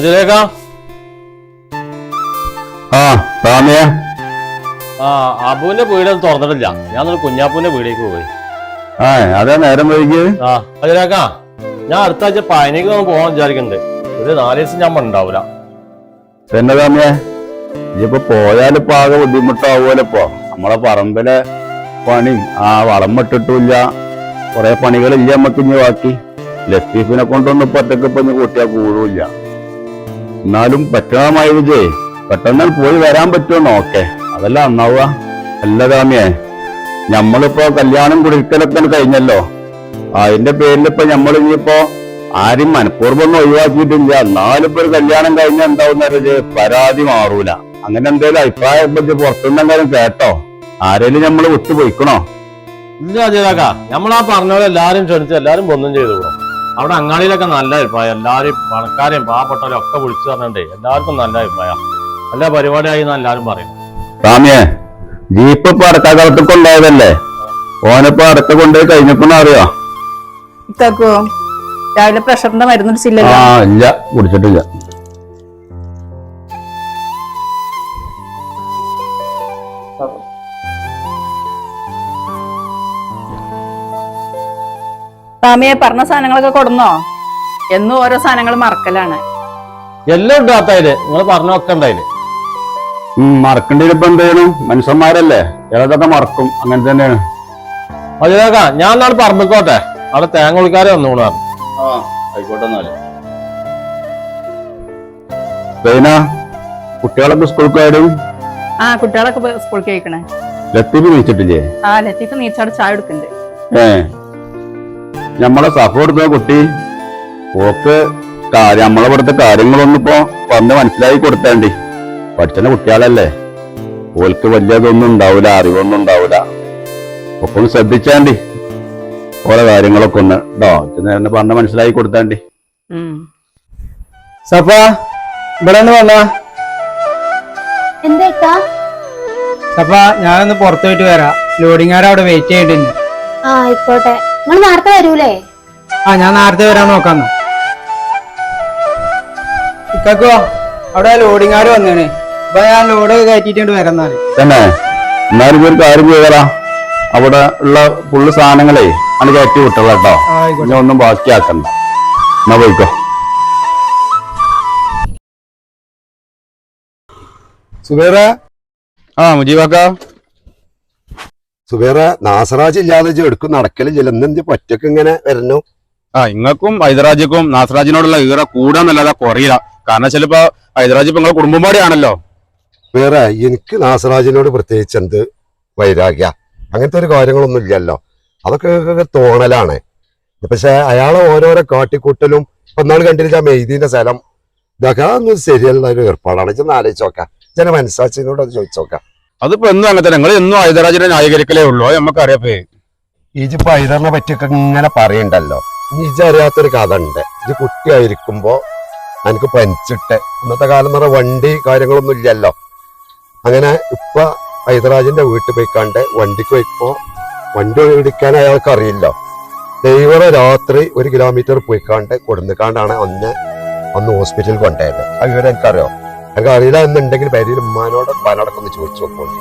അതിലേക്കാ ആ സ്വാമിയെ ആ അബുവിന്റെ വീട് തുറന്നിട്ടില്ല. ഞാൻ കുഞ്ഞാപ്പൂന്റെ വീടേക്ക് പോയി. ആ അതാ നേരം വൈകിയത് ആ അതിലേക്കാ ഞാൻ അടുത്ത ആഴ്ച പയനേക്ക് ഒന്ന് പോകാൻ വിചാരിക്കുന്നുണ്ട് ഒരു നാല് ദിവസം ഞാൻ ഉണ്ടാവൂല പിന്നെ താമയ ഇപ്പൊ പോയാലിപ്പോ ആകെ ബുദ്ധിമുട്ടാവുമല്ലോ നമ്മളെ പറമ്പിലെ പണി ആ വളം ഇട്ടിട്ടില്ല കുറെ പണികളില്ല നമ്മക്ക് ഇനി ബാക്കി. ലത്തീഫിനെ കൊണ്ടൊന്നും ഇപ്പൊ ഒറ്റയ്ക്ക് ഇപ്പൊ ഇനി കൂട്ടിയാ കൂടില്ല. എന്നാലും പറ്റണമായി വിജയ്. പെട്ടെന്ന് പോയി വരാൻ പറ്റുമോ നോക്കെ അതല്ല നന്നാവുക. അല്ല സ്വാമിയെ നമ്മളിപ്പോ കല്യാണം കുടിക്കലൊക്കെ കഴിഞ്ഞല്ലോ. അതിന്റെ പേരിൽ ഇപ്പൊ നമ്മൾ ഇനിയിപ്പോ ആരും മനഃപൂർവം ഒന്നും ഒഴിവാക്കിയിട്ടില്ല. എന്നാലും ഇപ്പൊ ഒരു കല്യാണം കഴിഞ്ഞാൽ എന്താവുന്ന പരാതി മാറൂല. അങ്ങനെ എന്തേലും അഭിപ്രായം പറ്റി ഇജ്ജ് പുറത്തുനിന്ന് എന്തായാലും കേട്ടോ. ആരേലും നമ്മൾ വിട്ടുപോയിക്കണോ? ഇല്ല അതിലേക്കാ നമ്മൾ ആ എല്ലാരും ക്ഷണിച്ച് എല്ലാരും ഒന്നും ചെയ്തു കൂടും അവിടെ അങ്ങാടിയിലൊക്കെ നല്ല അഭിപ്രായം. എല്ലാവരും പണക്കാരെയും പാവപ്പെട്ടവരും ഒക്കെ വിളിച്ചു പറഞ്ഞിട്ടേ എല്ലാവർക്കും നല്ല അഭിപ്രായം. നല്ല പരിപാടിയായി എന്ന് എല്ലാവരും പറയും സ്വാമിയെ ജീപ്പ് ഇപ്പൊ അടക്കാകാലത്ത് ഉണ്ടായതല്ലേ? ഓനിപ്പോ അടക്ക കൊണ്ടുപോയി കഴിഞ്ഞപ്പോ അറിയോ? രാവിലെ പ്രഷറിന്റെ മരുന്ന് ആ ഇല്ല കുടിച്ചിട്ടില്ല. സ്വാമിയെ പറഞ്ഞ സാധനങ്ങളൊക്കെ കൊടുന്നോ? എന്നും ഓരോ സാധനങ്ങൾ മറക്കലാണ്. എല്ലാം ഉണ്ടാത്തായിൽ നിങ്ങൾ പറഞ്ഞൊക്കെ ഉണ്ടായിൽ ഉം മറക്കണ്ടതിനിപ്പോ എന്ത് ചെയ്യണം മനുഷ്യന്മാരല്ലേ? ഏതൊക്കെ മറക്കും? അങ്ങനെ തന്നെയാണ്. അതിലേക്കാ ഞാൻ നാളെ പറമ്പിക്കോട്ടെ. അവിടെ തേങ്ങ കുളിക്കാരെ വന്നു കൂടാ ആ ആയിക്കോട്ടെ എന്നാൽ. കുട്ടികളൊക്കെ സ്കൂളിൽ പോയാലും? ആ കുട്ടികളൊക്കെ സ്കൂളിൽ കഴിക്കണേ ലത്തീഫ് നീച്ചിട്ടില്ലേ? ആ ലത്തീഫ് നീച്ചാട് ചായ എടുക്കുന്നുണ്ട് ഏ. നമ്മളെ സഫ കൊടുത്ത കുട്ടി? ഓക്ക് കാര്യം നമ്മളെ ഇവിടുത്തെ കാര്യങ്ങളൊന്നും ഇപ്പൊ പറഞ്ഞ് മനസ്സിലാക്കി കൊടുത്തേണ്ടി. പഠിച്ചന കുട്ടികളല്ലേ? ഓൽക്ക് വലിയതൊന്നും ഉണ്ടാവില്ല അറിവൊന്നും ഉണ്ടാവില്ല ഒക്കെ ഒന്ന് ശ്രദ്ധിച്ചാണ്ടി. ഓരോ കാര്യങ്ങളൊക്കെ ഒന്ന് ഇതോ നേരം പറഞ്ഞ് മനസ്സിലാക്കി കൊടുത്താണ്ടി. സഫ ഇവിടെ വന്നാ? എന്തേക്കാ സഫ ഞാനൊന്ന് പുറത്തു പോയിട്ട് വരാം. ലോഡിങ്ങാരവിടെ വെയിറ്റ് ചെയ്തിട്ടുണ്ട്. ആ ആയിക്കോട്ടെ. നിങ്ങൾ നേരത്തെ വരൂലേ? ആ ഞാൻ നേരത്തെ വരാൻ നോക്കാന്ന്. ഇക്കോ അവിടെ ലോഡിങ്ങാർ വന്നേണ്. അപ്പൊ ഞാൻ ലോഡ് കയറ്റിട്ട് വരാന്നാൽ തന്നെ. എന്നാലും ഒരു കാര്യം ചെയ്തറാ അവിടെ ഉള്ള ഫുള്ള് സാധനങ്ങളെ അത് കയറ്റി വിട്ടുള്ള കേട്ടോ. ഇനി ഒന്നും ബാക്കിയാക്കണ്ട. എന്നാ പോയിക്കോ. സുബേറ. ആ മുജീബാക്ക. സുബേറ നാസറാജ് ഇല്ലാതെ എടുക്കും നടക്കലില്ല ഇന്നെന്ത് പറ്റൊക്കെ ഇങ്ങനെ വരുന്നു ആ ഇങ്ങക്കും ഹൈദരാജിക്കും നാസറാജിനോടുള്ള ഈറ കൂടാന്നല്ലാതെ കുറയില്ല കാരണം ചിലപ്പോ ഹൈദരാജ് ഇപ്പൊ നിങ്ങളെ കുടുംബപാടിയാണല്ലോ വേറെ എനിക്ക് നാസറാജിനോട് പ്രത്യേകിച്ച് എന്ത് വൈരാഗ്യ? അങ്ങനത്തെ ഒരു കാര്യങ്ങളൊന്നും ഇല്ലല്ലോ. അതൊക്കെ തോന്നലാണ് പക്ഷെ അയാളെ ഓരോരോ കാട്ടിക്കൂട്ടലും ഇപ്പൊ നാൾ കണ്ടിരിക്കാം മെയ്തീന്റെ സ്ഥലം? ഇതൊക്കെ ശരിയല്ല ഒരു ഏർപ്പാടാണ്. ചെന്ന് ആലോചിച്ച് നോക്കാം. ജന മനസ്സാച്ചിനോട് അത് ചോദിച്ചു നോക്കാം. അതിപ്പോ എന്നും അങ്ങനെ തന്നെ. നിങ്ങൾ എന്നും ഹൈദരാജിനെ ന്യായീകരിക്കലേ ഉള്ളൂ. അത് നമുക്കറിയാപ്പേ ഈജിപ്പോ ഹൈദറിനെ പറ്റിയൊക്കെ ഇങ്ങനെ പറയണ്ടല്ലോ. ഇജറിയാത്തൊരു കഥ ഉണ്ട്. ഇജ് കുട്ടിയായിരിക്കുമ്പോ എനിക്ക് പനിച്ചിട്ട് ഇന്നത്തെ കാലം എന്ന് പറഞ്ഞാൽ വണ്ടി കാര്യങ്ങളൊന്നും ഇല്ലല്ലോ. അങ്ങനെ ഇപ്പൊ ഹൈദരാജിന്റെ വീട്ടിൽ പോയിക്കാണ്ട് വണ്ടിക്ക് പോയിപ്പോ വണ്ടി ഓടിക്കാൻ അയാൾക്ക് അറിയില്ല. ഡ്രൈവറെ രാത്രി ഒരു കിലോമീറ്റർ പോയിക്കാണ്ട് കൊടുന്നിക്കാണ്ടാണ് അന്ന് അന്ന് ഹോസ്പിറ്റലിൽ കൊണ്ടുപോയത്. അത് വിവരം എനിക്കറിയോ? എനിക്ക് അറിയില്ല എന്നുണ്ടെങ്കിൽ പരിയിൽ ഉമ്മാനോട് ഉപ്പാനോടൊക്കെ ഒന്ന് ചോദിച്ചു നോക്കോളൂ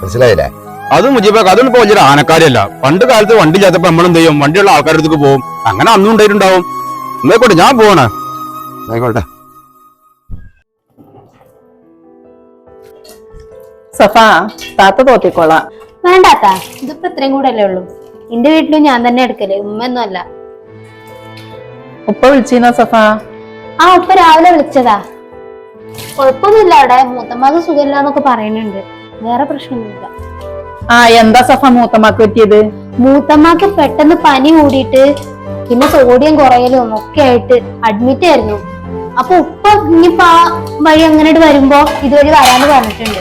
മനസ്സിലായില്ലേ? അത് മുജീബാക്ക അതൊന്നും ഇപ്പൊ വലിയൊരു ആനക്കാരല്ല പണ്ട് കാലത്ത് വണ്ടി ഇല്ലാത്തപ്പോ നമ്മൾ എന്ത് ചെയ്യും? വണ്ടിയുള്ള ആൾക്കാരുടെ അടുത്തേക്ക് പോകും അങ്ങനെ അന്നും ഉണ്ടായിട്ടുണ്ടാവും. എന്നായിക്കോട്ടെ ഞാൻ പോവാണ്. ആയിക്കോട്ടെ. സഫാ താത്ത തോത്തിക്കോളാം വേണ്ടാത്ത ഇതിപ്പോ ഇത്രയും കൂടെ അല്ലേ ഉള്ളൂ. എന്റെ വീട്ടിലും ഞാൻ തന്നെ എടുക്കൽ. ഉമ്മയൊന്നും അല്ല. ഉപ്പ വിളിച്ചിരുന്നോ സഫ? ആ ഉപ്പ രാവിലെ വിളിച്ചതാ. കുഴപ്പമൊന്നുമില്ല. അവിടെ മൂത്തമ്മക്ക് സുഖമില്ല എന്നൊക്കെ പറയുന്നുണ്ട്. വേറെ പ്രശ്നമൊന്നുമില്ല. ആ എന്താ സഫ മൂത്തമ്മക്ക് പറ്റിയത്? മൂത്തമ്മക്ക് പെട്ടെന്ന് പനി കൂടിയിട്ട് പിന്നെ സോഡിയം കുറയലും ഒക്കെ ആയിട്ട് അഡ്മിറ്റ് ആയിരുന്നു. അപ്പൊ ഉപ്പ ഇനിയിപ്പോ ആ വഴി അങ്ങനെ വരുമ്പോ ഇതുവരെ വരാന്ന് പറഞ്ഞിട്ടുണ്ട്.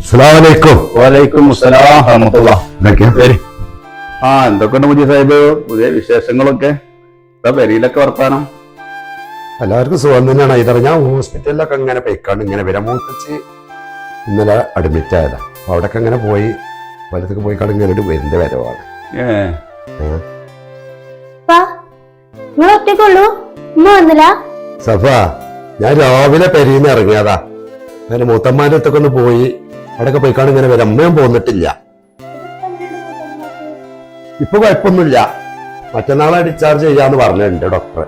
അസ്സലാമലൈക്കും വലൈക്കും മുസ്സലാം വറഹ്മത്തുള്ളാഹ്. എന്തൊക്കെയാ? ശരി ആ എന്തൊക്കെയുണ്ട് മുജി സാഹിബ്? പുതിയ വിശേഷങ്ങളൊക്കെ? ഇപ്പൊ പെരിയിലൊക്കെ വർത്താനം. എല്ലാവർക്കും സുഖം തന്നെയാണ്. ഇതറ ഞാൻ ഹോസ്പിറ്റലിലൊക്കെ ഇങ്ങനെ പോയിക്കാണ്ട് ഇങ്ങനെ വരാൻ മൂത്തച്ച് ഇന്നലെ അഡ്മിറ്റ് ആയതാ. അപ്പൊ അവിടെയൊക്കെ ഇങ്ങനെ പോയി വലത്തേക്ക് പോയി കണ്ട് ഇങ്ങനെ വരുന്ന വരവാണ്. സഫ ഞാൻ രാവിലെ പെരീന്ന് ഇറങ്ങിയതാ. അങ്ങനെ മൂത്തമ്മാന്റെ അടുത്തൊക്കെ ഒന്ന് പോയി അവിടെയൊക്കെ പോയി കാണും ഇങ്ങനെ വരമ്മയും അമ്മയും പോന്നിട്ടില്ല. ഇപ്പൊ കുഴപ്പമൊന്നുമില്ല. മറ്റന്നാളെ ഡിസ്ചാർജ് ചെയ്യാന്ന് പറഞ്ഞിട്ടുണ്ട് ഡോക്ടർ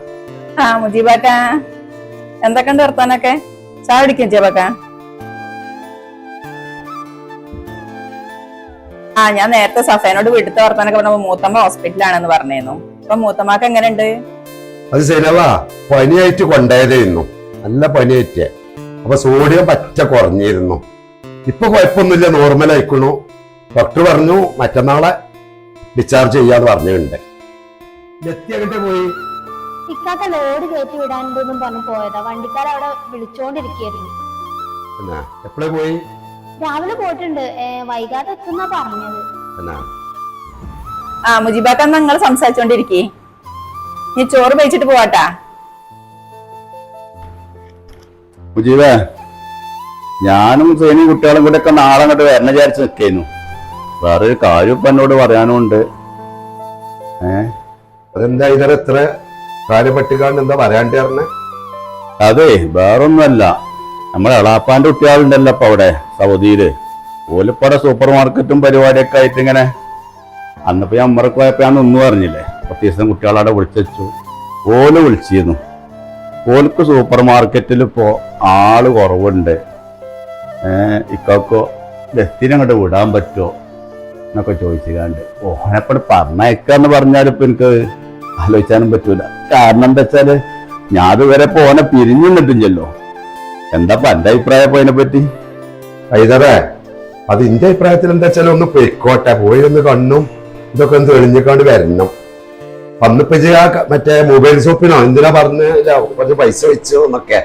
ആ മുജീബാക്ക എന്തൊക്കെയുണ്ട് വർത്താനൊക്കെ? ചായ കുടിക്കും ജീബാക്ക ആ ഞാൻ നേരത്തെ സഫേനോട് വീട്ടിലത്തെ വർത്താനൊക്കെ പറഞ്ഞപ്പോ മൂത്തമ്മ ഹോസ്പിറ്റലാണെന്ന് പറഞ്ഞിരുന്നു. അപ്പൊ മൂത്തമ്മക്ക് എങ്ങനെയുണ്ട്? അത് ശരിയവാ പനിയായിട്ട് കൊണ്ടായതായിരുന്നു നല്ല പനിയായിട്ട്. അപ്പൊ സോഡിയം പറ്റ കുറഞ്ഞിരുന്നു. ഇപ്പൊ കുഴപ്പമൊന്നുമില്ല നോർമൽ ആയിക്കണു. ഡോക്ടർ പറഞ്ഞു മറ്റന്നാളെ ഡിസ്ചാർജ് ചെയ്യാന്ന് പറഞ്ഞിട്ടുണ്ട്. പോയി? ഇക്കാക്ക ലോഡ് കയറ്റി വിടാനുണ്ടെന്നും പറഞ്ഞു പോയതാ. വണ്ടിക്കാർ അവിടെ വിളിച്ചോണ്ടിരിക്കായിരുന്നു എന്നാ എപ്പോഴേ പോയി? രാവിലെ പോയിട്ടുണ്ട്. വൈകാതെ എത്തുന്നാ പറഞ്ഞത്. എന്നാ. ആ മുജീബാക്ക നിങ്ങൾ സംസാരിച്ചോണ്ടിരിക്കേ. നീ ചോറ് കഴിച്ചിട്ട് പോവാട്ടാ. മുജീബേ ഞാനും സേനയും കുട്ടികളും കൂടെ ഒക്കെ നാളെ അങ്ങോട്ട് വരണ വിചാരിച്ച് നിൽക്കുന്നു വേറൊരു കാര്യം ഇപ്പൊ എന്നോട് പറയാനുണ്ട്. ഏ? അതെന്താ ഇതര എത്ര കാര്യപ്പെട്ടുകാണ്ട് എന്താ പറയാണ്ട് പറഞ്ഞേ? അതെ വേറൊന്നുമല്ല. നമ്മളെ എളാപ്പാന്റെ കുട്ടികളുണ്ടല്ലോ ഇപ്പൊ അവിടെ സൗദിയിൽ. ഓലിപ്പടെ സൂപ്പർ മാർക്കറ്റും പരിപാടിയൊക്കെ ആയിട്ട് ഇങ്ങനെ അന്നിപ്പോ ഞാൻ അമ്മറക്ക് പോയപ്പോ ഞാൻ ഒന്നും അറിഞ്ഞില്ലേ പത്ത് ദിവസം കുട്ടികളവിടെ വിളിച്ചു ഓൽ വിളിച്ചിരുന്നു. ഓൽക്ക് സൂപ്പർ മാർക്കറ്റിൽ ഇപ്പോ ആൾ കുറവുണ്ട്. ഏഹ് ഇക്കൊക്കെ ബസ്സിനെ അങ്ങോട്ട് വിടാൻ പറ്റുമോ എന്നൊക്കെ ചോദിച്ചുകാണ്ട് ഓനെപ്പോഴും പറഞ്ഞയക്കാന്ന് പറഞ്ഞാൽ ഇപ്പൊ എനിക്ക് ആലോചിച്ചാനും പറ്റൂല. കാരണം എന്താ വെച്ചാൽ ഞാൻ ഇതുവരെ പോനെ പിരിഞ്ഞു നിന്നിട്ടില്ലല്ലോ. എന്താ ഇപ്പൊ എന്റെ അഭിപ്രായം ഇപ്പൊ അതിനെ പറ്റി ഐതറേ അത് എന്റെ അഭിപ്രായത്തിൽ എന്താ വെച്ചാൽ ഒന്ന് പൊയ്ക്കോട്ടെ. പോയി ഒന്ന് കണ്ണും ഇതൊക്കെ ഒന്ന് തെളിഞ്ഞിക്കാണ്ട് വരണം. അന്നിപ്പോ മറ്റേ മൊബൈൽ ഷോപ്പിനോ എന്തിനാ പറഞ്ഞു? കുറച്ച് പൈസ വെച്ചു എന്നൊക്കെ.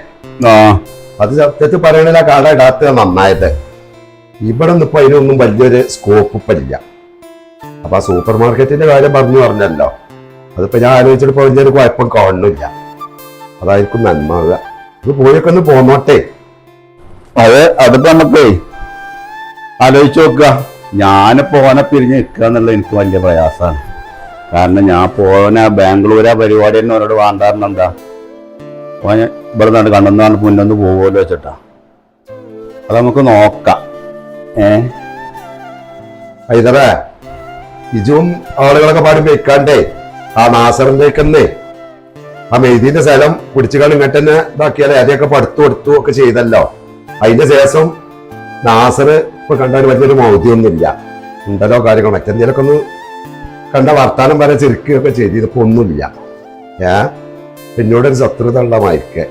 ആ. അത് സത്യത്തിൽ പറയണില്ല കട ഇടാത്ത നന്നായത്. ഇവിടെ ഒന്നും ഇപ്പൊ അതിനൊന്നും വലിയൊരു സ്കോപ്പ് ഇപ്പൊ ഇല്ല. അപ്പൊ ആ സൂപ്പർ മാർക്കറ്റിന്റെ കാര്യം പറഞ്ഞു പറഞ്ഞല്ലോ. അതിപ്പോ ഞാൻ ആലോചിച്ചിട്ട് വലിയൊരു കുഴപ്പം കാണുന്നില്ല. അതായിരിക്കും നന്മാവുക ഇത് പോയൊക്കെ ഒന്ന് പോന്നോട്ടെ. അത് അതിപ്പോ നമുക്കേ ആലോചിച്ച് നോക്കുക. ഞാനിപ്പോ ഓനെ പിരിഞ്ഞ് നിൽക്കുക എന്നുള്ളത് എനിക്ക് വലിയ പ്രയാസമാണ്. കാരണം ഞാൻ പോന ബാംഗ്ലൂരാ പരിപാടി തന്നെ അവരോട് വേണ്ടാറിന് എന്താ? ഓന് ഇവിടെ നിന്നാണ് കണ്ടെന്നാണ് മുന്നൊന്ന് പോകുമല്ലോ വെച്ചിട്ടാ. അത് നമുക്ക് നോക്കാം. ഏ? ഇജും ആളുകളൊക്കെ പാടി വെക്കാണ്ടേ. ആ നാസറിന്റെയൊക്കെ ആ മെയ്തീന്റെ സ്ഥലം പിടിച്ചുകാണ്ട് ഇങ്ങോട്ട് തന്നെ ഇതാക്കിയാലേ അതൊക്കെ പടുത്തു കൊടുത്തു ഒക്കെ ചെയ്തല്ലോ. അതിന്റെ ശേഷം നാസർ ഇപ്പൊ കണ്ടാൽ വലിയൊരു മൗദ്യമൊന്നുമില്ല ഉണ്ടല്ലോ കാര്യങ്ങൾ മറ്റെന്തെങ്കിലുമൊക്കെ ഒന്ന് കണ്ട വർത്താനം വരെ ചിരിക്കുകയൊക്കെ ചെയ്ത്. ഇതിപ്പോ ഒന്നുമില്ല. ഏ? പിന്നോടൊരു ശത്രുത ഉള്ള മയക്ക്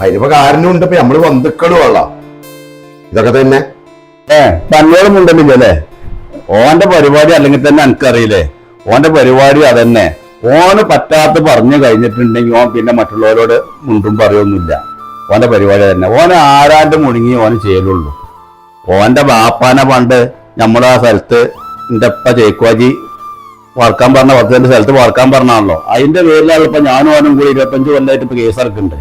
അതിനിപ്പോ കാരണമുണ്ട് ഇപ്പൊ നമ്മൾ ബന്ധുക്കളും ഉള്ള ഇതൊക്കെ തന്നെ. ഏ തന്നോടും ഉണ്ടെന്നില്ലല്ലേ ഓന്റെ പരിപാടി അല്ലെങ്കിൽ തന്നെ എനിക്കറിയില്ലേ ഓന്റെ പരിപാടി അതന്നെ. ഓന് പറ്റാത്ത പറഞ്ഞു കഴിഞ്ഞിട്ടുണ്ടെങ്കിൽ ഓൻ പിന്നെ മറ്റുള്ളവരോട് മുണ്ടും പറയൊന്നുമില്ല. ഓന്റെ പരിപാടി തന്നെ ഓന് ആരാണ്ട് മുഴുങ്ങി ഓന് ചെയ്യലുള്ളൂ. ഓന്റെ ബാപ്പാനെ പണ്ട് നമ്മളെ ആ സ്ഥലത്ത് എന്റെ അപ്പ ചേക്കുവാജി വറക്കാൻ പറഞ്ഞ പത്തിന്റെ സ്ഥലത്ത് വറക്കാൻ പറഞ്ഞാണല്ലോ. അതിന്റെ പേരിലാണ് ഇപ്പൊ ഞാനും ഓനും കൂടി ഇരുപത്തഞ്ച് കൊല്ലായിട്ട് ഇപ്പൊ കേസ് ഇറക്കുന്നുണ്ട്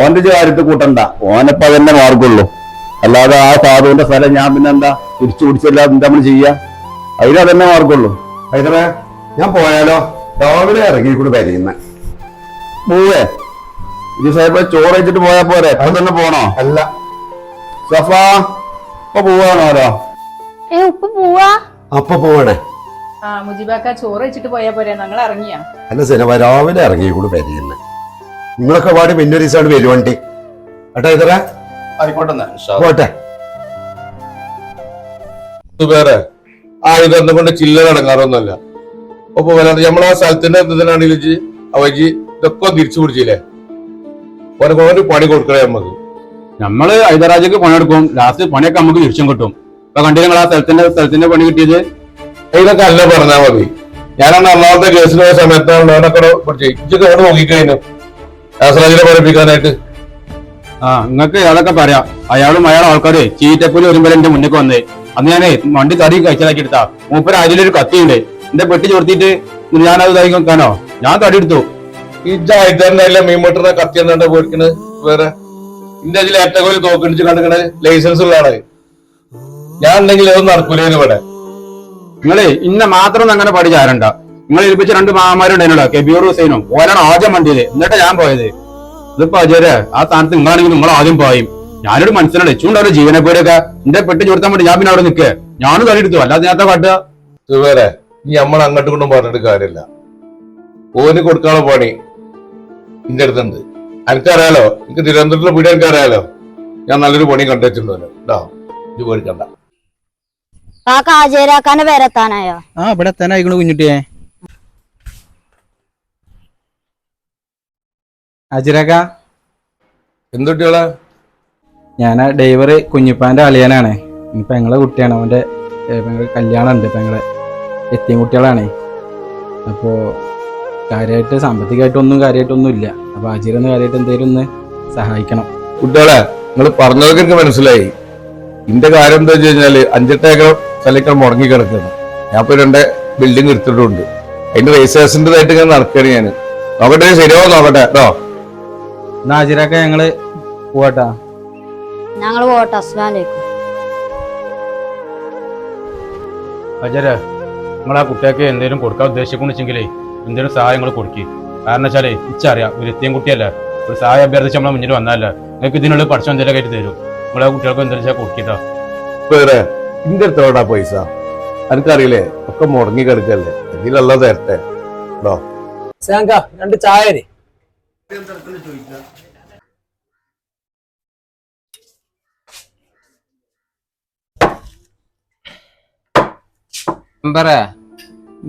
ഓന്റെ കാര്യത്തിൽ കൂട്ടണ്ട. ഓനിപ്പോ അതന്നെ മാർഗുള്ളൂ അല്ലാതെ ആ സാധുവിന്റെ സ്ഥലം ഞാൻ പിന്നെ എന്താ തിരിച്ചു പിടിച്ചില്ല എന്താ നമ്മൾ ചെയ്യാ? അതിനാ തന്നെ മാർഗുള്ളൂ ഹൈദറേ ഞാൻ പോയാലോ? രാവിലെ ഇറങ്ങി കൂടി വരിയുന്ന പോവേ. ഇത് സാഹിബ് ചോറ് വെച്ചിട്ട് പോയാ പോരെ? അത് തന്നെ പോണോ? അല്ല. സഫ ഇപ്പൊ പോവാണോ ഏ ഉപ്പ പോവാ. അപ്പൊ പോവണേ. ആ മുജീബാക്ക ചോറ് വെച്ചിട്ട് പോയാ പോരെ. ഞങ്ങൾ ഇറങ്ങിയാ. അല്ല സിനിമ രാവിലെ ഇറങ്ങി കൂടെ വരിയുന്ന നിങ്ങളൊക്കെ പാടി പിന്നെ ഒരു ദിവസമാണ് വരുവണ്ടി കേട്ടോ ഇതറ പോട്ടെ. വേറെ ആ ഇതൊന്നും കൊണ്ട് ചില്ലറ അടങ്ങാറൊന്നുമല്ല. ഒപ്പൊ നമ്മൾ ആ സ്ഥലത്തിന്റെ എന്തിനാണെങ്കിൽ അവജി ഇതൊക്കെ തിരിച്ചു പിടിച്ചില്ലേ? ഓനക്ക് ഓന് പണി കൊടുക്കണേ നമുക്ക് നമ്മൾ ഹൈദരാജക്ക് പണിയെടുക്കും ലാസ്റ്റ് പണിയൊക്കെ നമുക്ക് തിരിച്ചും കിട്ടും. ഇപ്പൊ കണ്ടില്ല നിങ്ങൾ ആ സ്ഥലത്തിന്റെ സ്ഥലത്തിന്റെ പണി കിട്ടിയത്? ഇതൊക്കെ അല്ല പറഞ്ഞാൽ മതി. ഞാനാണ് അന്നാമത്തെ കേസിൽ പോയ സമയത്താണ് അവിടെ നോക്കിക്കഴിഞ്ഞു? ആശ്രാജിനെ പഠിപ്പിക്കാനായിട്ട് ആ നിങ്ങൾക്ക് അയാളൊക്കെ പറയാം. അയാളും അയാളും ആൾക്കാര് ചീറ്റപ്പൂലി വരുമ്പോൾ എന്റെ മുന്നിൽ വന്നേ. അന്ന് ഞാനേ വണ്ടി തടി കഴിച്ചതാക്കി എടുത്താ മൂപ്പര അതിലൊരു കത്തിയുണ്ട്. എന്റെ പെട്ടി ചോർത്തിട്ട് ഞാനത് ഇതായി വെക്കാനോ ഞാൻ തടി എടുത്തു. ഇജ്ജായിത്തന്നെ അല്ല മീൻമുട്ടറിനെ കത്തി എന്താ പോയിരിക്കുന്നത് വേറെ? ഇന്റെ അതിൽ ഏറ്റവും തോക്കടിച്ച് കണ്ടിക്കണ ലൈസൻസ് ഉള്ള ആൾ ഞാൻ ഉണ്ടെങ്കിൽ അതൊന്നും നടക്കൂലേന്ന് ഇവിടെ. നിങ്ങളെ ഇന്ന മാത്രം അങ്ങനെ പാടി ചാരണ്ട നിങ്ങൾ ഏൽപ്പിച്ച രണ്ട് മാമാരുണ്ടായിരുന്നല്ലോ കെബിയൂർ ഹുസൈനും. ഓലാണ് ആദ്യം വണ്ടിയത് എന്നിട്ടാ ഞാൻ പോയത്. ഇതിപ്പോ അജയരെ ആ സ്ഥാനത്ത് നിങ്ങളാണെങ്കിൽ നിങ്ങൾ ആദ്യം പായും ഞാനൊരു മനസ്സിലുണ്ട് ചൂണ്ടാവും ജീവനെ പോരൊക്കെ എന്റെ പെട്ടി ചോർത്താൻ വേണ്ടി ഞാൻ പിന്നെ അവിടെ നിൽക്കുക ഞാനും തടിയെടുത്തു അല്ലാതെ നേരത്തെ കാട്ടുക ഇതുവരെ ഇനി നമ്മൾ അങ്ങോട്ടും കൊണ്ടും പറഞ്ഞിട്ട് കാര്യമില്ല. ഓന് കൊടുക്കാനുള്ള പണി എന്റെ അടുത്തുണ്ട്. എനിക്കറിയാലോ എനിക്ക് തിരുവനന്തപുരത്തിലെ എനിക്ക് എനിക്കറിയാലോ ഞാൻ നല്ലൊരു പണി കണ്ടുവച്ചിട്ടുണ്ടല്ലോ ഇത് പേടിക്കണ്ട. കാക്ക ആചാരാക്കാന്റെ വരത്താനായോ ആ ഇവിടെ തന്നെ ആയിക്കണു കുഞ്ഞുട്ടിയെ. എന്തുട്ടികളെ ഞാൻ ഡ്രൈവർ കുഞ്ഞിപ്പാന്റെ അളിയനാണ്. ഇനിയിപ്പോ ഞങ്ങളെ കുട്ടിയാണ്. അവന്റെ കല്യാണം ഉണ്ട് ഞങ്ങളെ എത്തിയും കുട്ടികളാണേ. അപ്പോ കാര്യമായിട്ട് സാമ്പത്തികമായിട്ടൊന്നും കാര്യമായിട്ടൊന്നും ഇല്ല അപ്പൊ അജിരന്ന് കാര്യമായിട്ട് എന്തെങ്കിലും ഒന്ന് സഹായിക്കണം. കുട്ടികളെ നിങ്ങൾ പറഞ്ഞതൊക്കെ എനിക്ക് മനസ്സിലായി. ഇന്റെ കാര്യം എന്താ വെച്ച് കഴിഞ്ഞാൽ അഞ്ചെട്ട് ഏക്കർ സ്ഥലങ്ങൾ മുടങ്ങി കിടക്കുന്നു ഞാൻ ഇപ്പൊ രണ്ട് ബിൽഡിംഗ് എടുത്തിട്ടുണ്ട്. അതിന്റെ രജിസ്ട്രേഷന്റെതായിട്ട് ഇങ്ങനെ നടക്കുകയാണ് ഞാൻ നോക്കട്ടെ ശരിയാവോ നോക്കട്ടെ? കേട്ടോ? എന്നാ അജിരക്ക ഞങ്ങൾ പോവാട്ടാ. ഞങ്ങൾ പോട്ടെ അസ്ലാലേക്കും അജര നിങ്ങൾ ആ കുട്ടിയൊക്കെ എന്തെങ്കിലും കൊടുക്കാൻ ഉദ്ദേശിക്കുന്നെച്ചെങ്കിലേ എന്തെങ്കിലും സഹായങ്ങൾ കൊടുക്കി. കാരണം വെച്ചാലേ ഇച്ചറിയാം ഒരു എത്തിയും കുട്ടിയല്ല. ഒരു സഹായ അഭ്യർത്ഥിച്ച് നമ്മളെ മുന്നിൽ വന്നാലല്ല നിങ്ങൾക്ക് ഇതിനുള്ള പഠിച്ചോ എന്തെങ്കിലും കയറ്റി തരും. നിങ്ങളെ കുട്ടികൾക്ക് എന്തെങ്കിലും വെച്ചാൽ കൊടുക്കിട്ടോ. വേറെ ഇന്റെ അടുത്തോടാ പൈസ? എനിക്കറിയില്ലേ ഒക്കെ മുടങ്ങി കിടക്കല്ലേ. ഇതിലല്ല തരട്ടെ. കേട്ടോ രണ്ട് ചോദിക്കുക. പറ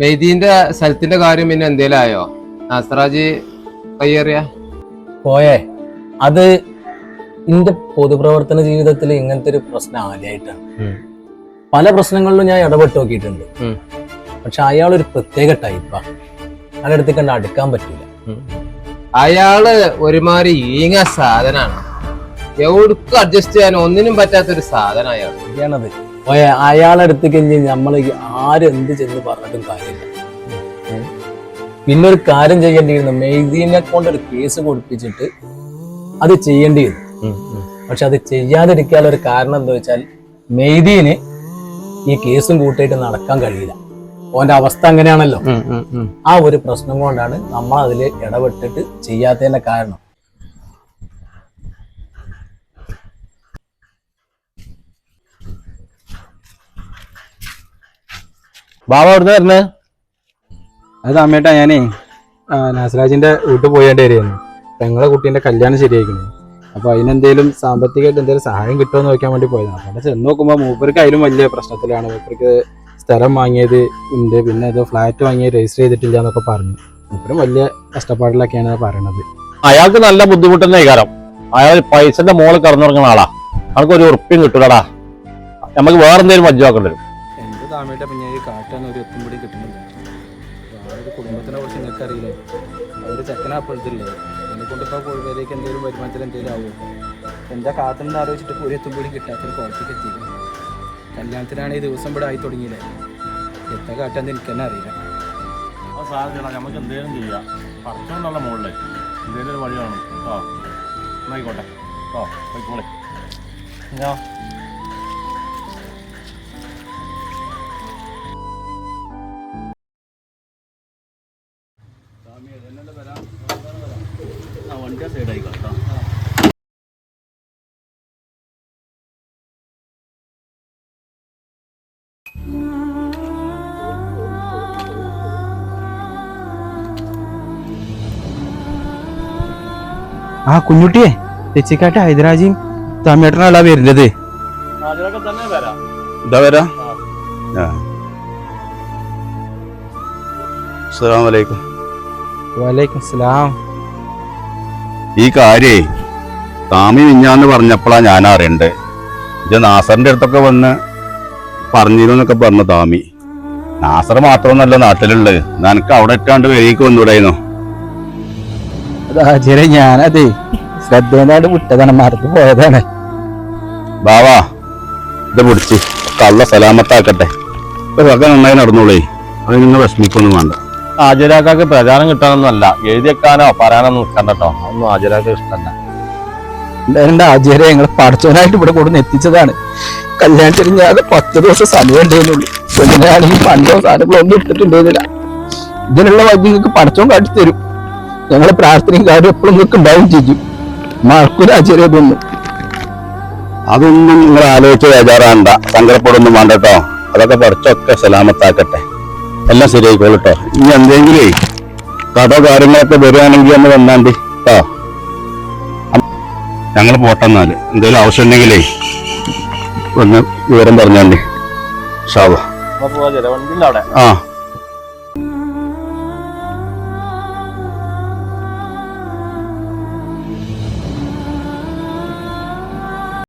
മെയ്തീന്റെ സ്ഥലത്തിന്റെ കാര്യം പിന്നെ എന്തേലും ആയോ? നാസറാജ് കയ്യേറിയ പോയേ അത് എന്റെ പൊതുപ്രവർത്തന ജീവിതത്തിൽ ഇങ്ങനത്തെ ഒരു പ്രശ്നം ആദ്യമായിട്ടാണ് പല പ്രശ്നങ്ങളിലും ഞാൻ ഇടപെട്ട് നോക്കിയിട്ടുണ്ട്. പക്ഷെ അയാൾ ഒരു പ്രത്യേക ടൈപ്പാ അയാളുടെ കണ്ട് അടുക്കാൻ പറ്റില്ല അയാൾ ഒരുമാതിരി ഈങ്ങ സാധനാണ്. എവിടേക്കും അഡ്ജസ്റ്റ് ചെയ്യാൻ ഒന്നിനും പറ്റാത്തൊരു സാധനം അയാൾ ശരിയാണത് പോയെ അയാളുടെ അടുത്ത് കഴിഞ്ഞ് നമ്മൾ ആരെന്ത് ചെന്ന് പറഞ്ഞിട്ടും കാര്യമില്ല. പിന്നെ ഒരു കാര്യം ചെയ്യേണ്ടിയിരുന്നു. മെയ്ദീനെ കൊണ്ട് ഒരു കേസ് കൊടുപ്പിച്ചിട്ട് അത് ചെയ്യേണ്ടിയിരുന്നു. പക്ഷെ അത് ചെയ്യാതിരിക്കാനുള്ള ഒരു കാരണം എന്താ വെച്ചാൽ മെയ്ദീന് ഈ കേസും കൂട്ടിയിട്ട് നടക്കാൻ കഴിയില്ല. ഓന്റെ അവസ്ഥ അങ്ങനെയാണല്ലോ. ആ ഒരു പ്രശ്നം കൊണ്ടാണ് നമ്മൾ അതിൽ ഇടപെട്ടിട്ട് ചെയ്യാത്തതിന്റെ കാരണം. ബാബ എവിടുന്ന് വരുന്നത് അത് അമ്മേട്ടാ ഞാനേ നാസരാജിന്റെ വീട്ടിൽ പോയേണ്ടി വരികയായിരുന്നു പെങ്ങളെ കുട്ടീന്റെ കല്യാണം ശരിയായിരിക്കുന്നു അപ്പൊ അതിനെന്തേലും സാമ്പത്തികമായിട്ട് എന്തെങ്കിലും സഹായം കിട്ടുമോ എന്ന് നോക്കാൻ വേണ്ടി പോയതാണ്. അപ്പൊ അവിടെ ചെന്ന് നോക്കുമ്പോൾ മൂപ്പർക്ക് അതിലും വലിയ പ്രശ്നത്തിലാണ്. മൂപ്പർക്ക് സ്ഥലം വാങ്ങിയത് ഉണ്ട്. പിന്നെ ഏതോ ഫ്ലാറ്റ് വാങ്ങി രജിസ്റ്റർ ചെയ്തിട്ടില്ല എന്നൊക്കെ പറഞ്ഞു. ഇപ്പോഴും വലിയ കഷ്ടപ്പാടിലൊക്കെയാണ് പറയണത്. അയാൾക്ക് നല്ല ബുദ്ധിമുട്ട് തന്നെ കാരണം അയാൾ പൈസന്റെ മോൾ കടന്നുറങ്ങുന്ന ആളാ. അയാൾക്ക് ഒരു ഉറപ്പിയും കിട്ടൂലടാ. നമുക്ക് വേറെ എന്തെങ്കിലും മജ്ജാക്കേണ്ടി വരും. എന്ത് താമേട്ട പിന്നെ ഈ കാട്ടാൻ ഒരു എത്തുംപടി കിട്ടുന്നില്ല. ഒരു കുടുംബത്തിനെ കുറിച്ച് നിങ്ങൾക്ക് അറിയില്ലേ അവർ ചെക്കനാ അപ്പോഴത്തില്ലേ എന്നെ കൊണ്ട് ഇപ്പോൾ കോഴിവേലേക്ക് എന്തെങ്കിലും വരുമാനത്തിൽ എന്തെങ്കിലും ആവുമോ എന്താ കാത്തുനിന്ന് ആലോചിച്ചിട്ട് ഒരു എത്തുമ്പോഴും കിട്ടാത്തൊരു കുളത്തേക്ക് എത്തിയില്ല? കല്യാണത്തിനാണ് ഈ ദിവസം ഇവിടെ ആയി തുടങ്ങിയില്ലേ? എത്ര കാട്ടാന്ന് എനിക്ക് തന്നെ അറിയില്ല നമുക്ക് എന്തെങ്കിലും ചെയ്യാം. പറച്ചോണ്ടുള്ള മുകളിലെ എന്തെങ്കിലും ഒരു വഴി കാണും ആ ആയിക്കോട്ടെ ആ പോയിക്കോളെ. ഞാൻ ആ കുഞ്ഞുട്ടിയെ തെച്ചിക്കാട്ട് ഹൈദരാജിയും താമേട്ടനാളാ വരുന്നത്. ഇതാ വരാ. വലൈക്കും സലാം ഈ കാര്യേ താമി മിഞ്ഞാന്ന് പറഞ്ഞപ്പോഴാ ഞാൻ അറിയണ്ടേ. ഇത് നാസറിന്റെ അടുത്തൊക്കെ വന്ന് പറഞ്ഞിരുന്നൊക്കെ പറഞ്ഞു താമി. നാസർ മാത്രമൊന്നല്ല നാട്ടിലുള്ളത്. നിനക്ക് അവിടെ ഇട്ടാണ്ട് വരികയ്ക്ക് വന്നൂടായിരുന്നു? അതെ. ഞാനതേ ശ്രദ്ധേനാട് വിട്ടതാണ് മറന്നു പോയതാണ്. ബാവാ ഇത് പിടിച്ച് കള്ള സലാമത്താക്കട്ടെ. ഒരു വക നന്നായി നടന്നോളേ. അത് നിങ്ങൾ വിഷമിക്കൊന്നും വേണ്ട. ഹാജരാക്കാക്ക് പ്രചാരം കിട്ടാനൊന്നുമല്ല. എഴുതിയെക്കാനോ പറയാനോ നിൽക്കണ്ട കേട്ടോ അതൊന്നും ഹാജരാക്ക് ഇഷ്ടമല്ല എന്റെ ആചാര്യ ഞങ്ങൾ പഠിച്ചവനായിട്ട് ഇവിടെ കൊടുന്ന് എത്തിച്ചതാണ്. കല്യാണത്തിന് ഞാൻ പത്ത് ദിവസം സമയം ഉണ്ടായിരുന്നുള്ളൂ പെണ്ണിനാണെങ്കിൽ പണ്ടോ സാധനങ്ങളോ ഒന്നും എടുത്തിട്ടുണ്ടായിരുന്നില്ല. ഇതിനുള്ള വൈദ്യങ്ങൾക്ക് നിങ്ങൾക്ക് പഠിച്ചോൻ കാട്ടി തരും. ഞങ്ങളെ പ്രാർത്ഥനയും കാര്യം എപ്പോഴും നിങ്ങൾക്ക് ഉണ്ടാവും ചെയ്യും ഇതൊന്നും. അതൊന്നും നിങ്ങൾ ആലോചിച്ച് വേചാറാണ്ട സങ്കടപ്പെടൊന്നും വേണ്ട കേട്ടോ. അതൊക്കെ പഠിച്ചൊക്കെ സലാമത്താക്കട്ടെ. എല്ലാം ശരിയായിക്കോളൂ ഇനി എന്തെങ്കിലേ കഥ കാര്യങ്ങളൊക്കെ വരുവാണെങ്കിൽ ഒന്ന് വന്നാണ്ട് കേട്ടോ. ഞങ്ങൾ പോട്ടെന്നാൽ എന്തെങ്കിലും ആവശ്യം ഉണ്ടെങ്കിലേ ഒന്ന് വിവരം പറഞ്ഞാണ്ട്. ഷാവോ. ആ.